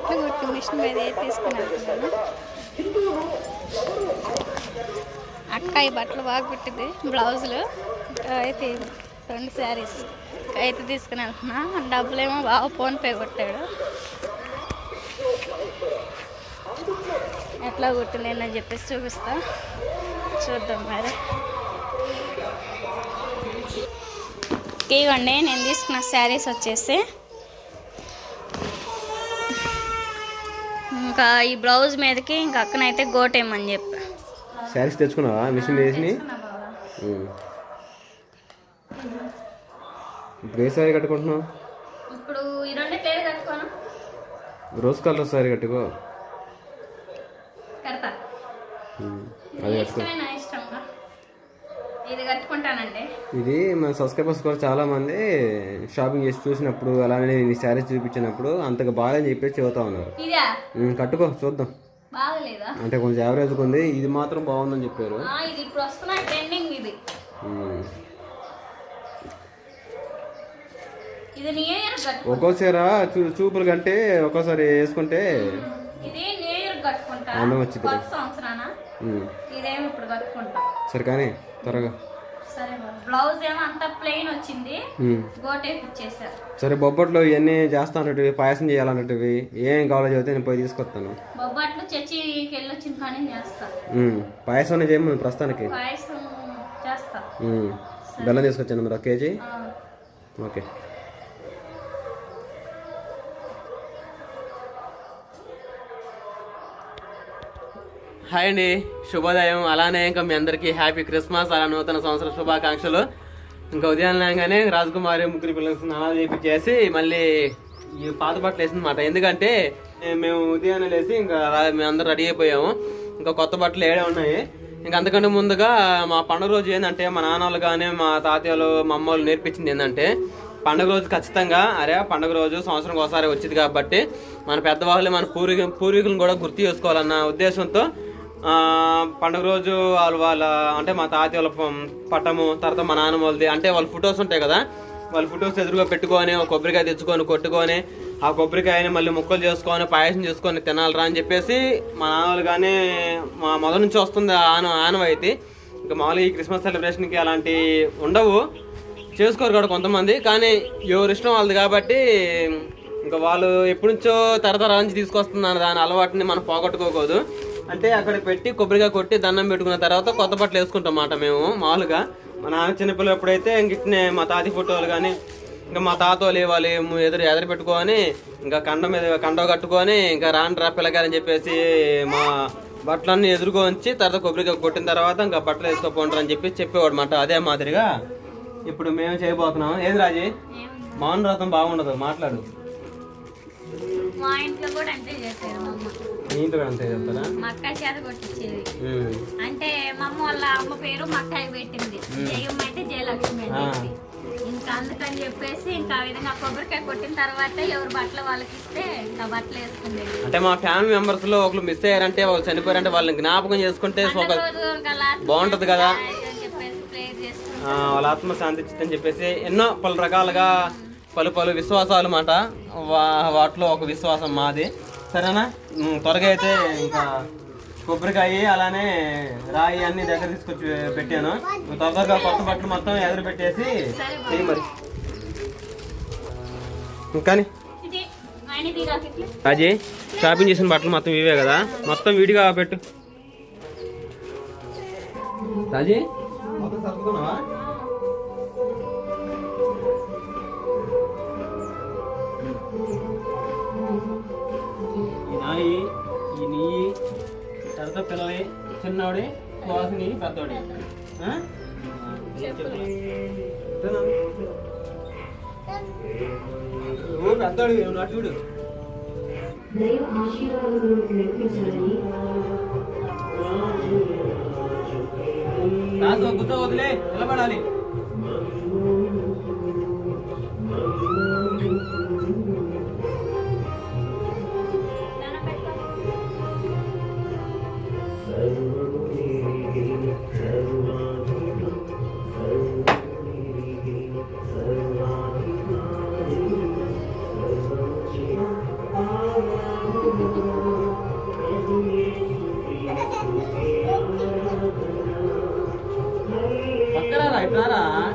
బట్టలు కుట్టి మిషన్ మీద తీసుకుని వెళ్తున్నాను. అక్క ఈ బట్టలు బాగా కుట్టింది బ్లౌజులు. అయితే రెండు శారీస్. అయితే తీసుకుని వెళ్తున్నా. డబ్బులేమో బాగా ఫోన్పే కొట్టాడు. ఎట్లా కుట్టిందని చెప్పేసి చూపిస్తా. చూద్దాం మరి. ఇవ్వండి నేను తీసుకున్న శారీస్ వచ్చేసి ఇంకా ఈ బ్లౌజ్ మీదకి ఇంకా అక్కనైతే గోటేమని చెప్పా. శారీస్ తెచ్చుకున్నావా? మిషన్ వేసి ఇప్పుడు ఏ శారీ కట్టుకుంటున్నావు? ఇప్పుడు ఈ రెండే పేరు కట్టుకోను. రోజ్ కలర్ శారీ కట్టుకో. కడతా. అది కట్టుకో. ఇది కట్టుకుంటానండి. ఇది మన సబ్స్క్రైబర్స్ కూడా చాలా మంది షాపింగ్ చేసి చూసినప్పుడు అలానే ఈ శారీస్ చూపించినప్పుడు అంతగా బాగాలని చెప్పేసి చెబుతా ఉన్నారు. ఇదా? ఉమ్, కట్టుకో చూద్దాం. బాగలేదా? అంటే కొంచెం యావరేజ్గా ఉంది. ఇది మాత్రం బాగుందని చెప్పారు. ఆ, ఇది ఇప్పుడు వస్తున్న ట్రెండింగ్ ఇది. ఉమ్. ఇది న్యూ ఇయర్ కట్టు. ఒక్కో చీర చూ చూపులు కంటే ఒక్కోసారి వేసుకుంటే ఇది న్యూ ఇయర్ కట్టుకుంటా. అందం వచ్చింది. కొత్త సంవత్సరాన? ఉమ్, ఇదేమి ఇప్పుడు కట్టుకుంటా. సరే కానీ త్వరగా. సరే మరి బ్లౌజ్ ఏమో అంతా ప్లెయిన్ వచ్చింది. ఉమ్. గోటేప్ ఇచ్చేసారు సరే బొబ్బట్లో ఇవన్నీ చేస్తా అన్నట్టువి పాయసం చేయాలన్నట్టువి ఏం కావాలో చెబితే నేను పోయి తీసుకొస్తాను. బొబ్బట్లు చర్చికి కానీ పాయసం చేయమని ప్రస్తుతానికి. పాయసం చేస్తా. ఉమ్, బెల్లం తీసుకొచ్చాను మరి ఒక కేజీ? ఓకే. హాయ్ అండి శుభోదయం. అలానే ఇంకా మీ అందరికీ హ్యాపీ క్రిస్మస్ అలా నూతన సంవత్సర శుభాకాంక్షలు. ఇంకా ఉదయం లేగానే రాజకుమారి ముగ్గురు పిల్లలకు స్నానాలు చేపించేసి మళ్ళీ ఈ పాత బట్టలు వేసిందన్నమాట. ఎందుకంటే మేము ఉదయాన్నే లేసి ఇంకా మేము అందరు రెడీ అయిపోయాము. ఇంకా కొత్త బట్టలు ఏడే ఉన్నాయి. ఇంకా అందుకంటే ముందుగా మా పండుగ రోజు ఏంటంటే మా నాన్నలు కానీ మా తాతయ్యలు మా అమ్మ వాళ్ళు నేర్పించింది ఏంటంటే పండుగ రోజు ఖచ్చితంగా అరే పండుగ రోజు సంవత్సరం ఒకసారి వచ్చింది కాబట్టి మన పెద్దవాళ్ళు మన పూర్వీ పూర్వీకులను కూడా గుర్తు చేసుకోవాలన్న ఉద్దేశంతో పండుగ రోజు వాళ్ళు వాళ్ళ అంటే మా తాతయ్య వాళ్ళ పం- పట్టము తర్వాత మా నాన్నమ్మ వాళ్ళది అంటే వాళ్ళ ఫొటోస్ ఉంటాయి కదా వాళ్ళ ఫొటోస్ ఎదురుగా పెట్టుకొని ఒక కొబ్బరికాయ తెచ్చుకొని కొట్టుకొని ఆ కొబ్బరికాయని మళ్ళీ ముక్కలు చేసుకొని పాయసం చేసుకొని తినాలరా అని చెప్పేసి మా నాన్నలు కానీ మా మొదటి నుంచి వస్తుంది ఆ ఆన ఆనవాయితీ ఇంకా మామూలుగా ఈ క్రిస్మస్ సెలబ్రేషన్కి అలాంటి ఉండవు. చేసుకోరు కూడా కొంతమంది కానీ ఎవరి ఇష్టం వాళ్ళది కాబట్టి ఇంకా వాళ్ళు ఎప్పటి నుంచో తరతరాల నుంచి తీసుకొస్తున్నారు దాని అలవాటుని మనం పోగొట్టుకోకూడదు. అంటే అక్కడ పెట్టి కొబ్బరికాయ కొట్టి దండం పెట్టుకున్న తర్వాత కొత్త బట్టలు వేసుకుంటాం అన్నమాట మేము మామూలుగా. మా నాన్న చిన్నపిల్లలు ఎప్పుడైతే ఇంక ఇట్నే మా తాతి ఫోటోలు కానీ ఇంకా మా తాత వాళ్ళు ఎదురు ఎదురు పెట్టుకొని ఇంకా కండ మీద కండ కట్టుకొని ఇంకా రాండ్రా పిల్లగారని చెప్పేసి మా బట్టలన్నీ ఎదుర్కొంచి తర్వాత కొబ్బరికాయ కొట్టిన తర్వాత ఇంకా బట్టలు వేసుకోపోంటారు అని చెప్పి చెప్పేవాడు మాట అదే మాదిరిగా. ఇప్పుడు మేము చేయబోతున్నాం. ఏది రాజీ? మౌన రథం బాగుండదు మాట్లాడు. మా ఇంట్లో కూడా అంతే చేసేది మా అమ్మ నీ ఇంట్లో కూడా అంతే చెప్తారా? మా అక్క చేత కొట్టించేది. అంటే మా అమ్మ వాళ్ళ అమ్మ పేరు మక్కాయి పెట్టింది. జయమ్మ జయలక్ష్మి అని ఇంకా అందుకని చెప్పేసి ఇంకా విధంగా కొబ్బరికాయ కొట్టిన తర్వాత ఎవరు బట్టలు వాళ్ళకి ఇస్తే ఇంకా బట్టలు అంటే మా ఫ్యామిలీ మెంబర్స్లో ఒకరు మిస్ అయ్యారంటే వాళ్ళు చనిపోయారంటే వాళ్ళని జ్ఞాపకం చేసుకుంటే బాగుంటది కదా. అని వాళ్ళ ఆత్మ శాంతించని చెప్పేసి ఎన్నో పలు రకాలుగా పలు పలు విశ్వాసాలు మాట. వా- వాటిలో ఒక విశ్వాసం మాది. సరేనా? త్వరగా అయితే ఇంకా కొబ్బరికాయ అలానే రాయి అన్ని దగ్గర తీసుకొచ్చి పెట్టాను. త్వరగా కొత్త బట్టలు మొత్తం ఎదురు పెట్టేసి చెయ్యి మరి. ఇట్లా. రాజీ షాపింగ్ చేసిన బట్టలు మొత్తం ఇవే కదా? మొత్తం విడిగా పెట్టు. రాజీ? మొత్తం ఈ నాయి ఈ నీ తర్వాత పిల్లలి చిన్నోడి సువాసిని పెద్దోడి? నువ్వు దైవ ఆశీర్వాదములు నడిపించాలని రాజు గుర్తు వదిలే నిలబడాలి. పక్కరా రా,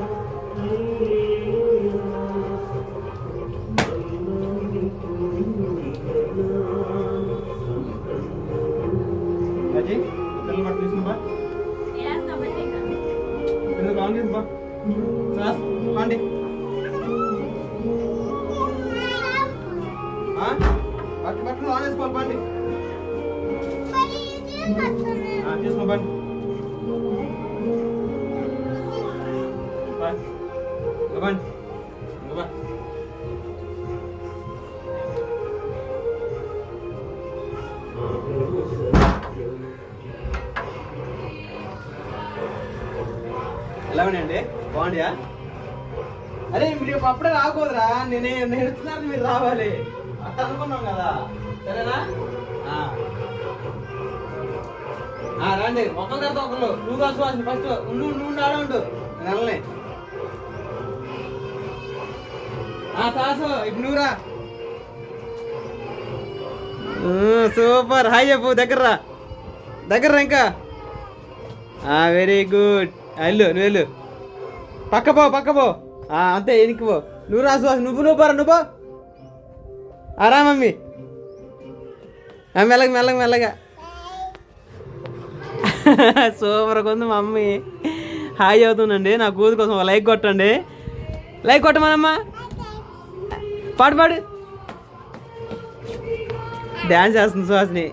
ఎలా ఉన్నాయండి? బాగుండియా అరే మీరు అప్పుడే రాకూడదురా. నేనే నేను మీరు రావాలి. అట్లా అనుకున్నాం కదా. సరేనా? రండి. ఒకరి తర్వాత ఒకరు నువ్వు కాసుకోవాల్సింది ఫస్ట్ ఉండు నువ్వు ఆడ ఉండు. నేను వెళ్ళలే ఆ సాసు ఇప్పుడు నువ్వురా సూపర్. హాయ్ చెప్పు దగ్గర దగ్గర ఇంకా. Very good. వెళ్ళు నువ్వు వెళ్ళు పక్క పో పక్క పో. అంతే ఎనికి పో. నువ్వు రా సుహాస్ నువ్వు నువ్వు పోరా నువ్వు పో. మమ్మీ. మెల్లగ మెల్లగా మెల్లగా. సూపర్ సూపర్గా ఉంది మా మమ్మీ. హాయ్ అవుతుందండి నా కూతురు కోసం లైక్ కొట్టండి. లైక్ కొట్టమనమ్మా. పాడు పాడు. డ్యాన్స్ చేస్తుంది సుహాస్ని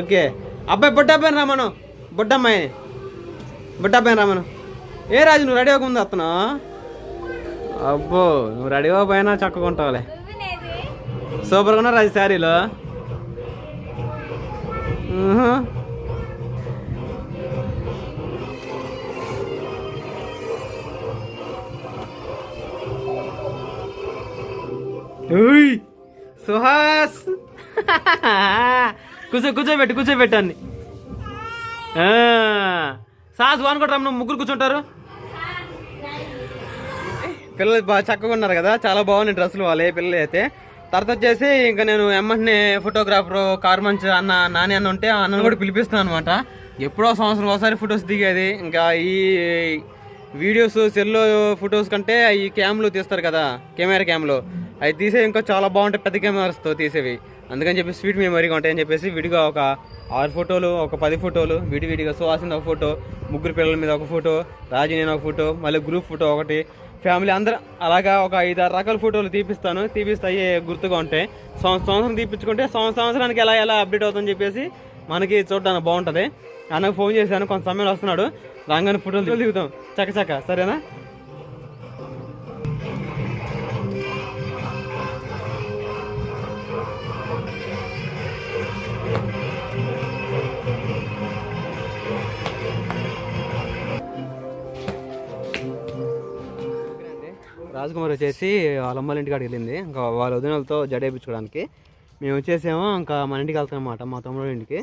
ఓకే. అబ్బాయి బుడ్డబ్బాయిని రమ్మను బుడ్డమ్మాయి బుడ్డబ్బాయిని రమ్మను ఏ రాజు నువ్వు రెడీ అవ్వకుండా వస్తున్నావు అబ్బో నువ్వు రెడీ అవ్వకపోయినా చక్కకుంటావులే సూపర్గా ఉన్నా రాజు శారీలో. సుహాస్. కూర్చో కూర్చోబెట్టు కూర్చోబెట్టాన్ని సాస్ వాన్ కూడా రమ్మను ముగ్గురు కూర్చుంటారు. పిల్లలు బాగా చక్కగా ఉన్నారు కదా చాలా బాగున్నాయి డ్రెస్సులు వాళ్ళే పిల్లలు అయితే. తర్వాత వచ్చేసి ఇంకా నేను ఎమ్మంటే ఫోటోగ్రాఫర్ కార్మంచ్ అన్న నాని అన్న ఉంటే ఆ అన్నను కూడా పిలిపిస్తున్నాను అనమాట ఎప్పుడో సంవత్సరం ఒకసారి ఫొటోస్ దిగేది. ఇంకా ఈ వీడియోస్ సెల్లో ఫొటోస్ కంటే ఈ క్యామ్లో తీస్తారు కదా కెమెరా క్యామ్లో అవి తీసేవి ఇంకా చాలా బాగుంటాయి పెద్ద కెమెరాస్తో తీసేవి. అందుకని చెప్పి స్వీట్ మెమరీగా ఉంటాయని చెప్పేసి విడిగా ఒక ఆరు ఫోటోలు ఒక పది ఫోటోలు విడివిడిగా సుహాసింది ఒక ఫోటో ముగ్గురు పిల్లల మీద ఒక ఫోటో రాజీ నేను ఒక ఫోటో మళ్ళీ గ్రూప్ ఫోటో ఒకటి. ఫ్యామిలీ అందరూ అలాగా ఒక ఐదు ఆరు రకాల ఫోటోలు తీపిస్తాను. తీపిస్తే గుర్తుగా ఉంటాయి. సంవత్సరం సంవత్సరం తీపించుకుంటే సంవత్సరం సంవత్సరానికి ఎలా ఎలా అప్డేట్ అవుతుందని చెప్పేసి మనకి చూడడానికి బాగుంటుంది. అన్నకు ఫోన్ చేశాను కొంత సమయంలో వస్తున్నాడు. రాగానే ఫోటోలు దిగుతాం. చక్క చక్క సరేనా? రాజకుమార్ వచ్చేసి వాళ్ళ అమ్మాల ఇంటికి కాడికి వెళ్ళింది. ఇంకా వాళ్ళ వదినలతో జడేపించుకోవడానికి మేము వచ్చేసేమో ఇంకా మన ఇంటికి వెళ్తాం అనమాట మా తమ్ముడు ఇంటికి.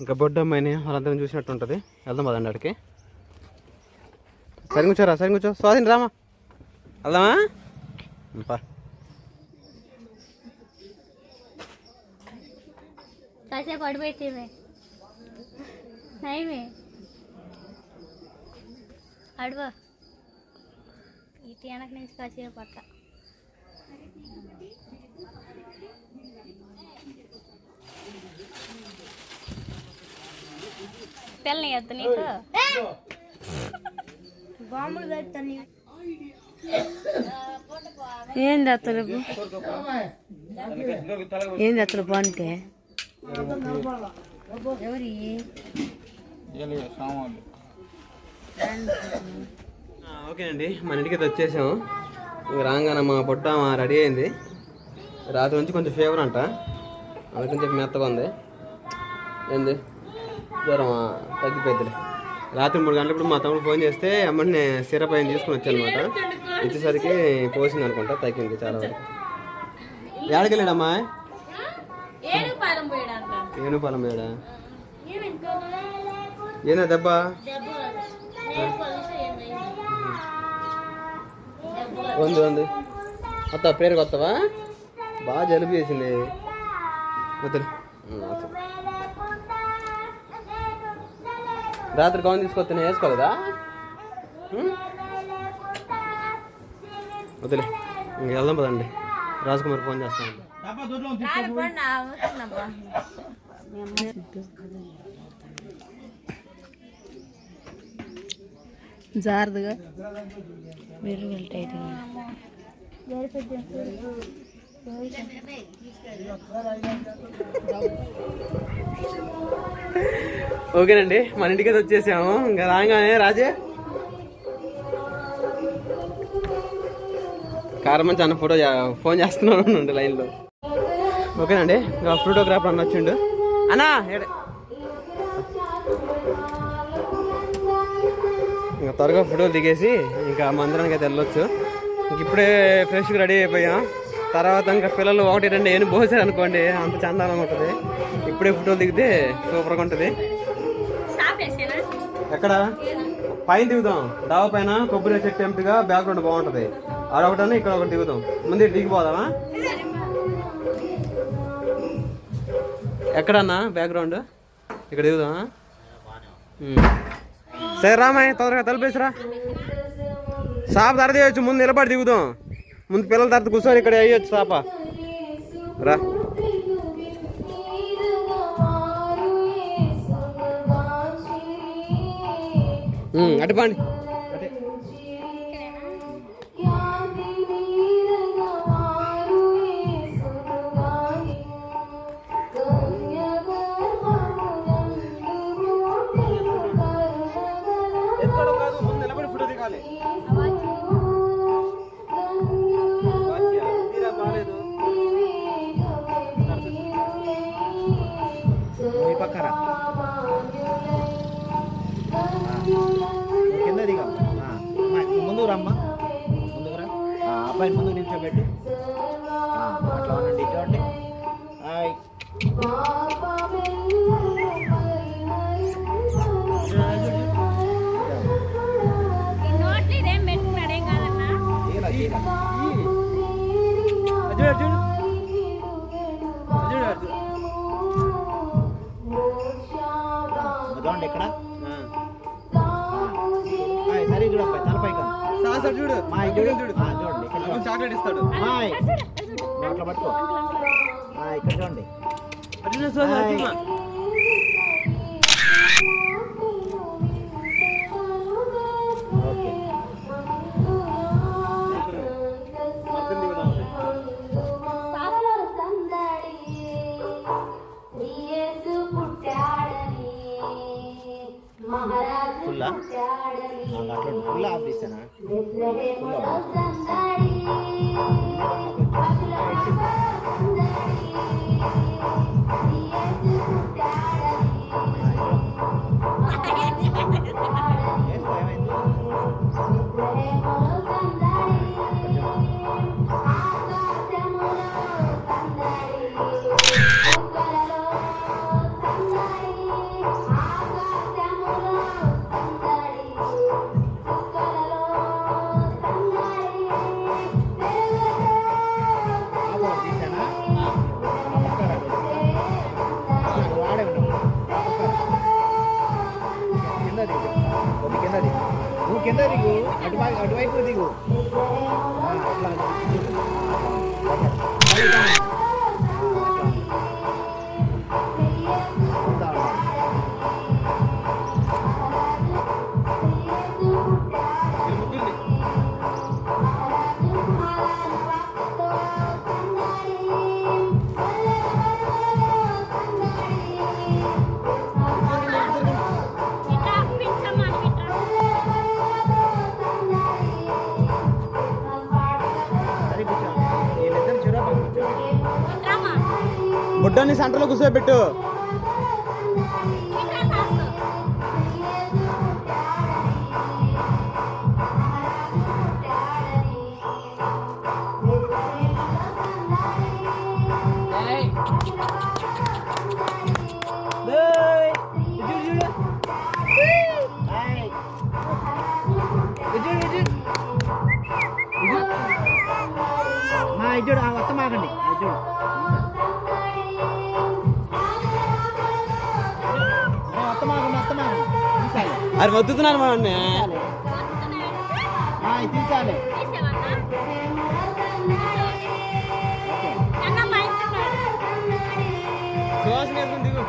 ఇంకా బొడ్డమ్మాయిని వాళ్ళందరం చూసినట్టు ఉంటుంది వెళ్దాం పదండి అడికి సరి కూర్చోరా సరి కూర్చో. స్వాధీన రామా. వెళ్దామా? పా. కాసేపు అడిపెట్టివే అడవా ఇటు వెనక నుంచి కాసేపు పక్క. పిల్లని ఎత్తు నీకు? బాంబులు పెడతాను ఏంది అత్తలు? ఏంది అత్తలు బాగుంటే ఎవరి? ఆ, ఓకేనండి. మన ఇంటికి వచ్చేసాము. రాగానే మా పొట్ట రెడీ అయింది. రాత్రి నుంచి కొంచెం ఫీవర్ అంట. అందుకని చెప్పి మెత్తగా ఉంది. ఏంది? జ్వరం తగ్గిపోద్దిలే రాత్రి మూడు గంటలప్పుడు మా తమ్ముడు ఫోన్ చేస్తే అమ్మని సిరప్ అయింది తీసుకుని వచ్చాను అనమాట ఇచ్చేసరికి పోసింది అనుకుంటా తగ్గింది చాలా వరకు. ఎక్కడికి వెళ్ళాడమ్మా ఏనుపాలెం ఏడా ఏనా దెబ్బ? ఉంది ఉంది. అత్త పేరు కొత్తవా? బాగా జలుబు చేసింది. వద్దులే రాత్రి గౌన్ తీసుకొస్తే నేను వేసుకోలేదా? ఉం? వదిలే. ఇంక వెళ్దాం పదండి. రాజకుమార్ ఫోన్ చేస్తాను. జారుదుగా. మెరుగులు టైట్ ఓకేనండి మన ఇంటికి వచ్చేసాము. ఇంకా రాగానే రాజే? కారమని చాలా ఫోటో ఫోన్ చేస్తున్నాను లైన్లో. ఓకేనండి ఇంకా ఫోటోగ్రాఫర్ అన్న వచ్చిండు. అన్నా ఇంకా త్వరగా ఫోటోలు దిగేసి ఇంకా మందిరానికి అయితే వెళ్ళొచ్చు. ఇంక ఇప్పుడే ఫ్రెష్గా రెడీ అయిపోయాం. తర్వాత ఇంకా పిల్లలు ఒకటి రెండు ఏను పోసారు అనుకోండి అంత చందాలంగా ఉంటుంది. ఇప్పుడే ఫోటోలు దిగితే సూపర్గా ఉంటుంది. ఎక్కడ? పైన దిగుదాం. డాబా పైన కొబ్బరి చెట్టు ఎంపిగా బ్యాక్గ్రౌండ్ బాగుంటది. అదొకటి ఇక్కడ ఒకటి దిగుదాం. ముందు దిగిపోదామా ఎక్కడన్నా బ్యాక్గ్రౌండ్ ఇక్కడ దిగుదామా. సరే రామయ్య తొందరగా తలిపేసిరా సాప తర తీయచ్చు ముందు నిలబడి దిగుదాం. ముందు పిల్లల తర్వాత కూర్చొని ఇక్కడ వేయచ్చు సాప. రా. ఉమ్, ముందుకురా రమ్మా ఆ, అబ్బాయిని ముందు నిల్చోబెట్టి. చాక్లెట్ ఇస్తాడు అట్లా పట్టుకో ఇక్కడ చూడండి సెంటర్లో కూర్చోబెట్టు ఇట్లా సాసు హాయ్. ఇటు, ఇటు. ఇటు. మా ఇజ్జుడు ఆ వత్త మాకండి ఇజ్జుడు అది వద్దుతున్నారు మా ఇది తీసాలే సువాసన వేసుకుని దిగు.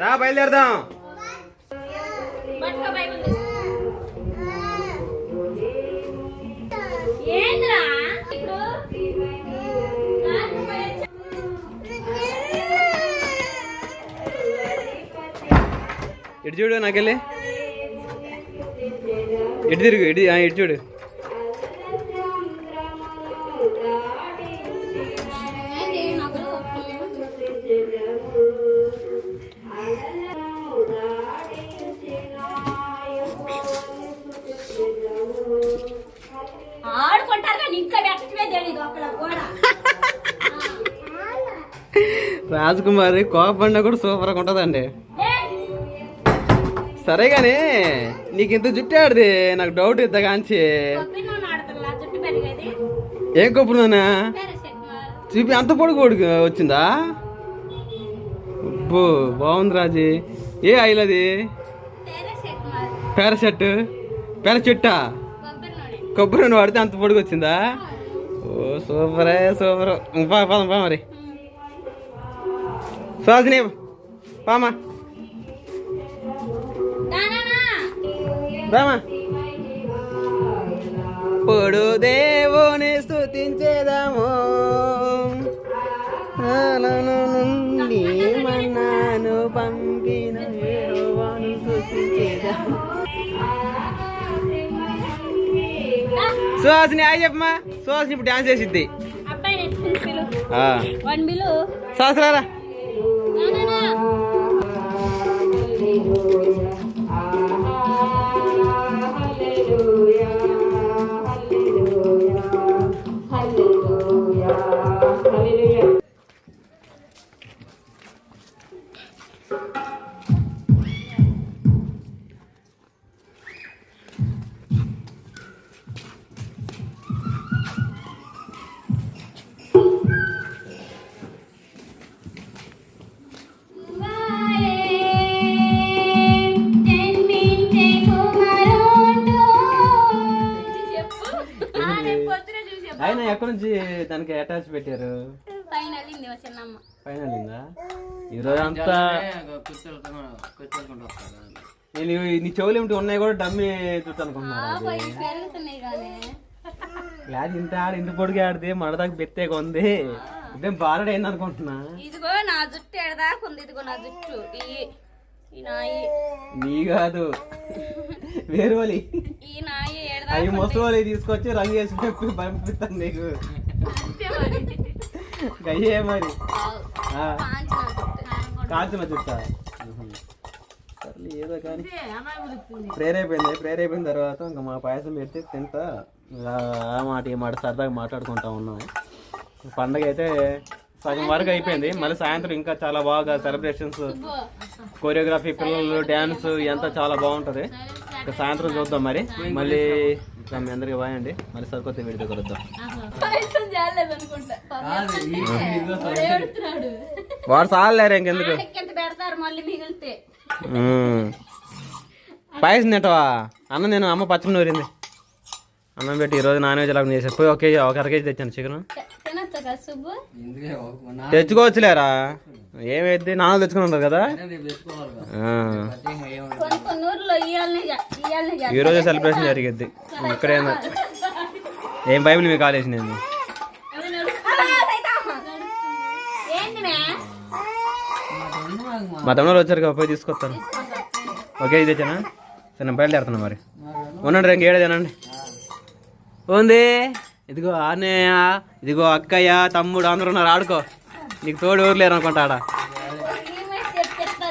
రా బయలుదేరదాం. ఇటు చూడు నాకెళ్ళి? ఇటు తిరుగు? ఆ, ఇటు చూడు? కూడా. రాజకుమారి కోపడినా కూడా సూపర్గా ఉంటుందండి! సరే కానీ నీకు ఇంత జుట్టు ఆడది నాకు డౌట్ ఇంత కాంచి కొబ్బరి నూనె ఏం కొప్పుడునా చూపి అంత పొడుగు పొడుగు వచ్చిందా? అబ్బో బాగుంది రాజీ. ఏ ఆయిల్ అది? పారాషట్. శక్తి కొబ్బరి నూనె వాడితే అంత పొడుగు వచ్చిందా? ఓ సూపరే సూపర్. పా పా పా మరి. సుహాసిని పామా. రామా. పొడు దేవుని స్థుతించేదాము ఆలను నుండి మన్నాను పంపిన యెహోవాను స్తుతించేదాము. సుహాసిని అయ్యి చెప్పమ్మా. సుహాసిని ఇప్పుడు డాన్స్ చేసిద్ది. అబ్బాయి నెత్తుకుని పిలు ఆ. వన్ బిలు. సహస్రారా ఆయన ఎక్కడి నుంచి దానికి అటాచ్ పెట్టారు? పైన చిన్నమ్మ. పైన వెళ్ళిందా ఈరోజు అంతా నేను నీ చెవులు ఏమిటి ఉన్నాయి కూడా డమ్మి చుట్టూ ఆ, అనుకుంటున్నారు పోయి పెరుగుతున్నాయి కానీ. క్లాస్ ఇంత ఆడ ఇంత పొడిగా ఆడితే మడదాకా బెత్తేగా ఉంది ఇదేం బారడ్ అయింది అనుకుంటున్నా. ఇదిగో నా జుట్టు ఎడదాకా ఉంది ఇదిగో నా జుట్టు. నీ కాదు. వేరు వాళ్ళు. ఈ నాయి ఎడదాకా అవి ముసలి తీసుకొచ్చి రంగు వేసి పెట్టి పంపిస్తాను నీకు. అంతే మరి. కాల్చిన చుట్ట సర్లే ఏదో కానీ. ప్రేరేపోయింది ప్రేరేపోయిన తర్వాత ఇంకా మా పాయసం పెడితే తింటా ఆ ఆ మాట ఈ మాట సరదాగా మాట్లాడుకుంటా ఉన్నాం. పండగ అయితే సగం వరకు అయిపోయింది. మళ్ళీ సాయంత్రం ఇంకా చాలా బాగా సెలబ్రేషన్స్ కోరియోగ్రఫీ పిల్లలు డ్యాన్స్ ఎంత చాలా బాగుంటుంది. ఇంకా సాయంత్రం చూద్దాం మరి. మళ్ళీ ఇంకా మీ అందరికి బాయ్ అండి. మళ్ళీ సరికొత్త కలుద్దాం వాడు ఏడుస్తున్నాడు వాడు చాలేరు ఇంకెందుకు? కింద పెడతారు మళ్ళీ మిగిలితే మ్మ్. పాయసం తింటావా? అన్నం నేను అమ్మ పచ్చడి నూరింది. అన్నం పెట్టి ఈరోజు నాన్ వెజ్ అలా చేసా. పోయి ఒక కేజీ ఒక అర కేజీ తెచ్చాను చికెన్. తెచ్చుకోవచ్చులేరా? ఏమైంది నాన్న తెచ్చుకుని ఉంటారు కదా? ఆ. కొన్ని కొన్ని ఊర్లో ఇయ్యాలనే ఇయ్యాలనే ఈ రోజే సెలబ్రేషన్ జరిగిద్ది. ఇక్కడే ఏం బైబిల్ మీకు కాలేసి నేను మే? మా తమ్ముడు వచ్చారు కదా పోయి తీసుకొస్తాను ఓకే ఇది తెచ్చానా? సరే నేను బయలుదేరుతున్నా మరి. ఉండండి రేపు ఏడే తినండి. ఉంది. ఇదిగో ఆనయ్య ఇదిగో అక్కయ్య తమ్ముడు అందరూ ఉన్నారు ఆడుకో. నీకు తోడు ఎవరు లేరు అనుకుంటా ఆడ.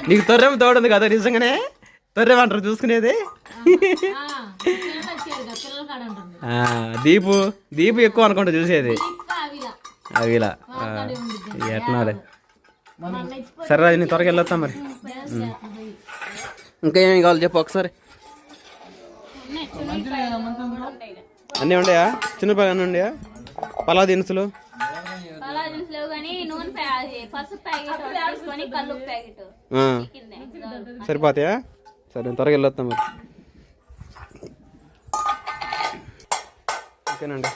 నీకు తొర్రెం తోడు ఉంది కదా నిజంగానే? తొర్రెం అంటారు చూసుకునేది? దీపు దీపు ఎక్కువ అనుకుంటా చూసేది. అవిలా. ఎట్నాలే సరే రాజు నేను త్వరగా వెళ్ళొస్తా మరి. ఇంకా ఏమేమి కావాలి చెప్పు ఒకసారి. అన్నీ ఉన్నాయా? చిన్న పని అన్నీ ఉన్నాయా? పలా దినుసులు అలా లేవు కానీ నూనె ప్యా- అది పసుపు ప్యాకెట్ తీసుకొని ప్యాకెట్. సరిపోతాయా? సరే నేను త్వరగా వెళ్ళొస్తాం మరి. ఓకేనండి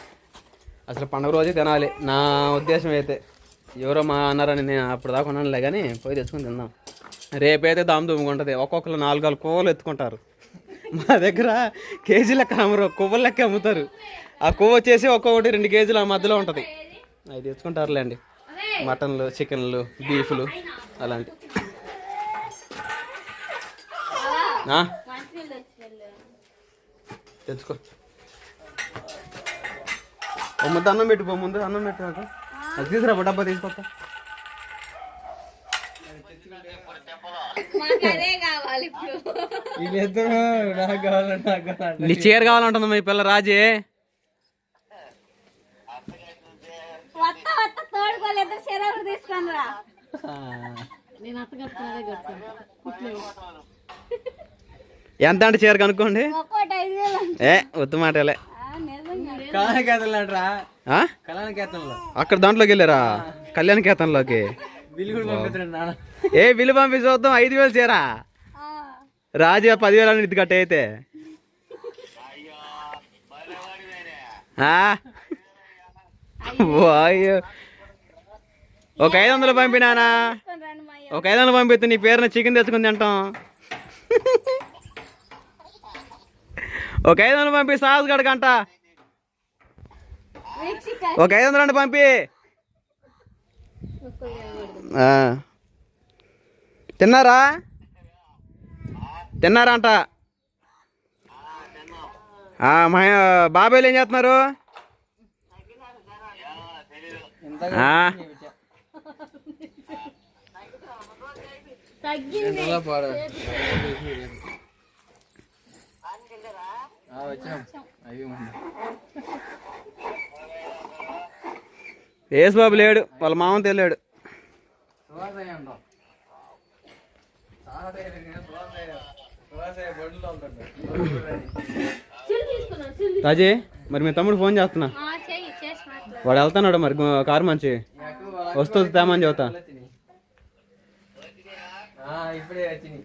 అసలు పండుగ రోజే తినాలి. నా ఉద్దేశం అయితే ఎవరో మా అన్నారని నేను అప్పుడు దాకా ఉన్నానులే కానీ పోయి తెచ్చుకొని తిందాం. రేపైతే దామ్ దుమ్ముకుంటుంది. ఒక్కొక్కరు నాలుగు నాలుగు కొవ్వలు ఎత్తుకుంటారు. మా దగ్గర కేజీ లెక్క అమ్మరు కొవ్వలు లెక్క అమ్ముతారు. ఆ కొవ్వు వచ్చేసి ఒక్కొక్కటి రెండు కేజీలు ఆ మధ్యలో ఉంటుంది. అవి తెచ్చుకుంటారులేండి. మటన్లు చికెన్లు బీఫ్లు అలాంటి. తెచ్చుకో. ఓ ముద్ద అన్నం పెట్టు పో ముందు అన్నం పెట్టు నాకు. అది తీసుకురా డబ్బా కావాలి. నీ చీర కావాలంటుంది మీ పిల్ల రాజే. చెరవుడు తీసుకొని రా. నేను అత్తగట్టుకున్నదే కట్టుకున్నాను ఎంత అంటే చీర కనుక్కోండి? ఏ వద్దు మాటలే. అక్కడ దాంట్లోకి వెళ్ళారా? కళ్యాణ నాన్న. ఏ బిల్లు పంపి చూద్దాం. ఐదు వేలు చీర. ఆ, రాజు పదివేలు అని ఇది కట్ట అయితే. ఆ? ఒక ఐదు వందలు పంపినానా? ఒక ఐదు వందలు పంపిస్తే నీ పేరున చికెన్ తెచ్చుకుని తింటాం. ఒక ఐదు వందలు పంపి సాస్ గడకంట ఒక ఐదు వందలు అంటే పంపి. తిన్నారా? తిన్నారా అంట మా బాబాయ్లు ఏం చేస్తున్నారు ఆ, తగ్గింది పాడు వచ్చినాం అవి యేసు బాబు లేడు. వాళ్ళ మామ తెలియడు. రాజీ మరి మీ తమ్ముడు ఫోన్ చేస్తున్నా. వాడు వెళ్తున్నాడు మరి కారు మంచి. వస్తుంది తేమని చెబుతా. ఇప్పుడే వచ్చినాయి